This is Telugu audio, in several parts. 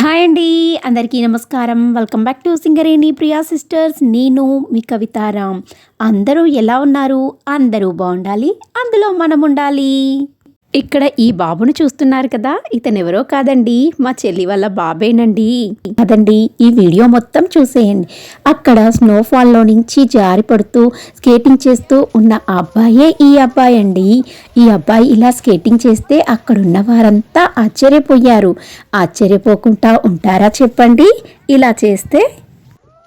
హాయ్ అండి. అందరికీ నమస్కారం. Welcome back to Singareni Priya sisters. నేను మీ కవితారాం అందరూ ఎలా ఉన్నారు? అందరూ బాగుండాలి? అందులో మనం ఉండాలి. ఇక్కడ ఈ బాబును చూస్తున్నారు కదా ఇతను ఎవరో కాదండి మా చెల్లి వాళ్ళ బాబేనండి. కదండి ఈ వీడియో మొత్తం చూసేయండి. అక్కడ స్నోఫాల్లో నుంచి జారి పడుతూ స్కేటింగ్ చేస్తూ ఉన్న అబ్బాయే ఈ అబ్బాయి అండి. ఈ అబ్బాయి ఇలా స్కేటింగ్ చేస్తే అక్కడున్న వారంతా ఆశ్చర్యపోయారు. ఆశ్చర్యపోకుండా ఉంటారా చెప్పండి ఇలా చేస్తే?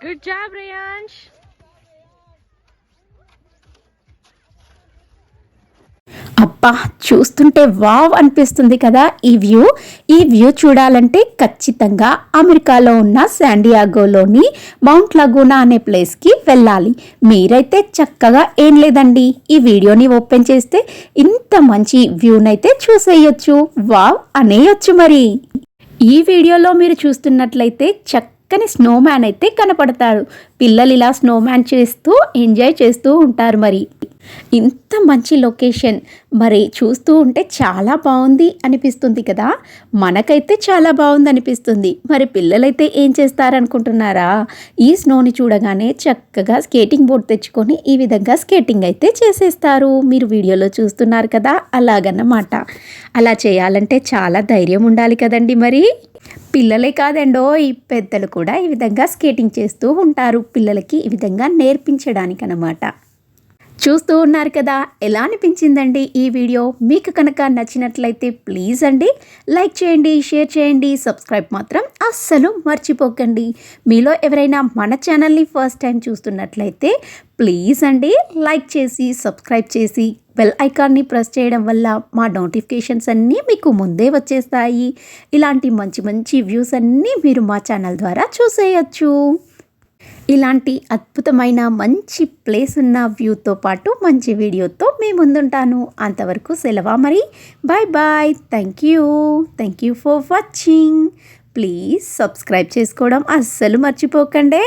Good job, అబ్బా చూస్తుంటే వావ్ అనిపిస్తుంది కదా ఈ వ్యూ. ఈ వ్యూ చూడాలంటే ఖచ్చితంగా అమెరికాలో ఉన్న శాండియాగోలోని మౌంట్ లగూనా అనే ప్లేస్కి వెళ్ళాలి. మీరైతే చక్కగా ఏం లేదండి ఈ వీడియోని ఓపెన్ చేస్తే ఇంత మంచి వ్యూనైతే చూసేయొచ్చు. వావ్ అనేయొచ్చు మరి. ఈ వీడియోలో మీరు చూస్తున్నట్లయితే చక్కని స్నోమ్యాన్ అయితే కనపడతారు. పిల్లలు ఇలా స్నోమ్యాన్ చేస్తూ ఎంజాయ్ చేస్తూ ఉంటారు మరి. ఇంత మంచి లొకేషన్. మరి చూస్తూ ఉంటే చాలా బాగుంది అనిపిస్తుంది కదా? మనకైతే చాలా బాగుంది అనిపిస్తుంది. మరి పిల్లలైతే ఏం చేస్తారనుకుంటున్నారా? ఈ స్నోని చూడగానే చక్కగా స్కేటింగ్ బోర్డ్ తెచ్చుకొని ఈ విధంగా స్కేటింగ్ అయితే చేసేస్తారు. మీరు వీడియోలో చూస్తున్నారు కదా? అలాగన్నమాట. అలా చేయాలంటే చాలా ధైర్యం ఉండాలి కదండి మరి. పిల్లలే కాదండో ఈ పెద్దలు కూడా ఈ విధంగా స్కేటింగ్ చేస్తూ ఉంటారు. పిల్లలకి ఈ విధంగా నేర్పించడానికి అన్నమాట చూస్తూ ఉన్నారు కదా. ఎలా అనిపించిందండి ఈ వీడియో? మీకు కనుక నచ్చినట్లయితే ప్లీజ్ అండి లైక్ చేయండి షేర్ చేయండి సబ్స్క్రైబ్ మాత్రం అస్సలు మర్చిపోకండి. మీలో ఎవరైనా మన ఛానల్ని ఫస్ట్ టైం చూస్తున్నట్లయితే ప్లీజ్ అండి లైక్ చేసి సబ్స్క్రైబ్ చేసి బెల్ ఐకాన్ని ప్రెస్ చేయడం వల్ల మా నోటిఫికేషన్స్ అన్నీ మీకు ముందే వచ్చేస్తాయి. ఇలాంటి మంచి మంచి వ్యూస్ అన్నీ మీరు మా ఛానల్ ద్వారా చూసేయచ్చు. ఇలాంటి అద్భుతమైన మంచి ప్లేస్ ఉన్న వ్యూతో పాటు మంచి వీడియోతో మీ ముందుంటాను. అంతవరకు సెలవా మరి? Bye bye thank you thank you for watching please subscribe చేసుకోవడం అస్సలు మర్చిపోకండి.